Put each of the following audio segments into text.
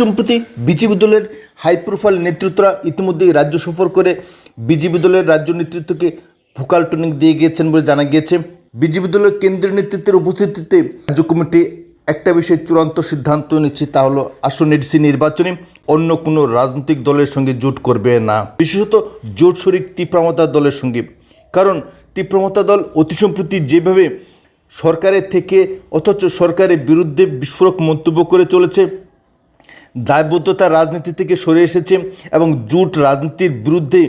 সম্প্রতি বিজেপি দলের high profile নেতৃত্বরা ইতিমধ্যেই রাজ্য সফর করে বিজেপি দলের রাজ্য নেতৃত্বকে ভোকাল টনিং দিয়ে গিয়েছেন বলে জানা গিয়েছে। বিজেপি দলের কেন্দ্রীয় নেতৃত্বের উপস্থিতিতে রাজ্য কমিটি একটা বিষয়ে চূড়ান্ত সিদ্ধান্ত নিচ্ছে, তা হলো আসন এডিসি নির্বাচনে অন্য কোনো রাজনৈতিক দলের সঙ্গে জোট করবে না। বিশেষত জোট শরিক তীব্রমতা দলের সঙ্গে। কারণ তীব্রমতা দল অতি সম্প্রতি যেভাবে সরকারের থেকে অথচ সরকারের বিরুদ্ধে বিস্ফোরক মন্তব্য করে চলেছে দায়বদ্ধতা রাজনীতি থেকে সরে এসেছে এবং জোট রাজনীতির বিরুদ্ধে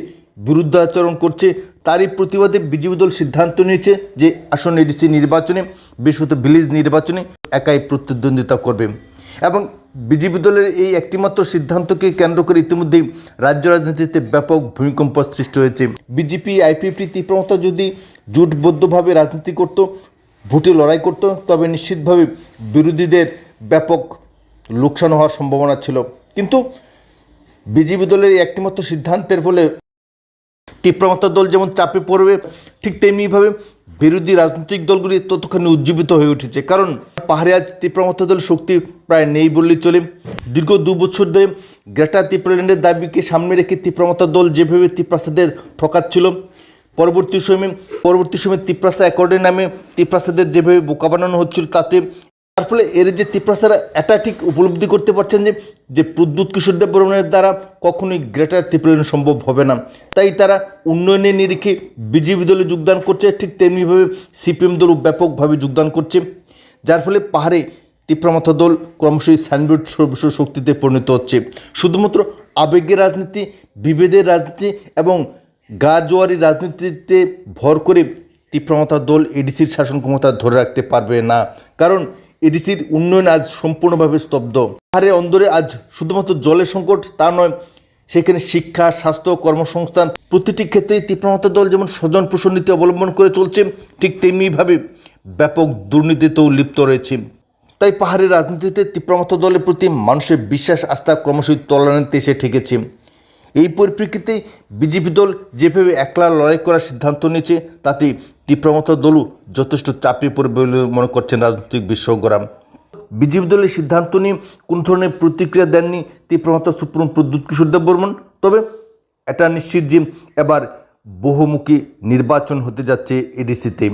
বিরুদ্ধ আচরণ করছে। তারই প্রতিবাদে বিজেপি দল সিদ্ধান্ত নিয়েছে যে আসন্ন এডিসি নির্বাচনে বিশেষত ভিলেজ নির্বাচনে একাই প্রতিদ্বন্দ্বিতা করবে। এবং বিজেপি দলের এই একটিমাত্র সিদ্ধান্তকে কেন্দ্র করে ইতিমধ্যেই রাজ্য রাজনীতিতে ব্যাপক ভূমিকম্প সৃষ্টি হয়েছে। বিজেপি আইপিএফটি তীব্রমতা যদি জোটবদ্ধভাবে রাজনীতি করত, ভোটে লড়াই করত, তবে নিশ্চিতভাবে বিরোধীদের ব্যাপক লোকসান হওয়ার সম্ভাবনা ছিল। কিন্তু বিজেপি দলের একটিমাত্র সিদ্ধান্তের ফলে তীব্রমতা দল যেমন চাপে পড়বে, ঠিক তেমনিভাবে বিরোধী রাজনৈতিক দলগুলি ততখানি উজ্জীবিত হয়ে উঠেছে। কারণ পাহাড়ে আজ তীব্রমতা দল শক্তি প্রায় নেই বললেই চলে। দীর্ঘ দু বছর ধরে গ্রেটার ত্রিপুরাল্যান্ডের দাবিকে সামনে রেখে তীব্রমতা দল যেভাবে ত্রিপ্রাসাদের ঠকাচ্ছিল, পরবর্তী সময়ে পরবর্তী সময়ে তিপ্রাসা অ্যাকর্ডের নামে তিপ্রাসাদের যেভাবে বোকা বানানো হচ্ছিল, তাতে তার ফলে এর যে তিপ্রাসারা, এটা ঠিক উপলব্ধি করতে পারছেন যে যে প্রদ্যুৎ কিশোর দেব বর্মনের দ্বারা কখনোই গ্রেটার ত্রিপুরা সম্ভব হবে না। তাই তারা উন্নয়নের নিরিখে বিজেপি দলে যোগদান করছে, ঠিক তেমনিভাবে সিপিএম দলও ব্যাপকভাবে যোগদান করছে। যার ফলে পাহাড়ে তীব্রমাথা দল ক্রমশই স্যান্ডউইচ সর্বস্ব শক্তিতে পরিণত হচ্ছে। শুধুমাত্র আবেগের রাজনীতি, বিভেদের রাজনীতি এবং গা জোয়ারি রাজনীতিতে ভর করে তীব্রমতা দল এডিসির শাসন ক্ষমতা ধরে রাখতে পারবে না। কারণ এডিসির উন্নয়ন আজ সম্পূর্ণভাবে স্তব্ধ। পাহাড়ের অন্দরে আজ শুধুমাত্র জলের সংকট, তা নয়, সেখানে শিক্ষা, স্বাস্থ্য কর্মসংস্থান প্রতিটি ক্ষেত্রে তীব্রমতা দল যেমন স্বজন পোষণ নীতি অবলম্বন করে চলছে, ঠিক তেমনিভাবে ব্যাপক দুর্নীতিতেও লিপ্ত রয়েছে। তাই পাহাড়ের রাজনীতিতে তীব্রমত দলের প্রতি মানুষের বিশ্বাস আস্থা ক্রমশই তলানিতে এসে ঠেকেছে। এই পরিপ্রেক্ষিতে বিজেপি দল যেভাবে একলা লড়াই করার সিদ্ধান্ত নিয়েছে, তাতে তীব্রমত দলও যথেষ্ট চাপে পড়বে বলে মনে করছেন রাজনৈতিক বিশেষজ্ঞরা। বিজেপি দলের সিদ্ধান্ত নিয়ে কোনো ধরনের প্রতিক্রিয়া দেননি তীব্রমতা সুপ্রিম প্রদ্যুৎ কিশোর দেব বর্মন তবে এটা নিশ্চিত যে এবার বহুমুখী নির্বাচন হতে যাচ্ছে এডিসিতে।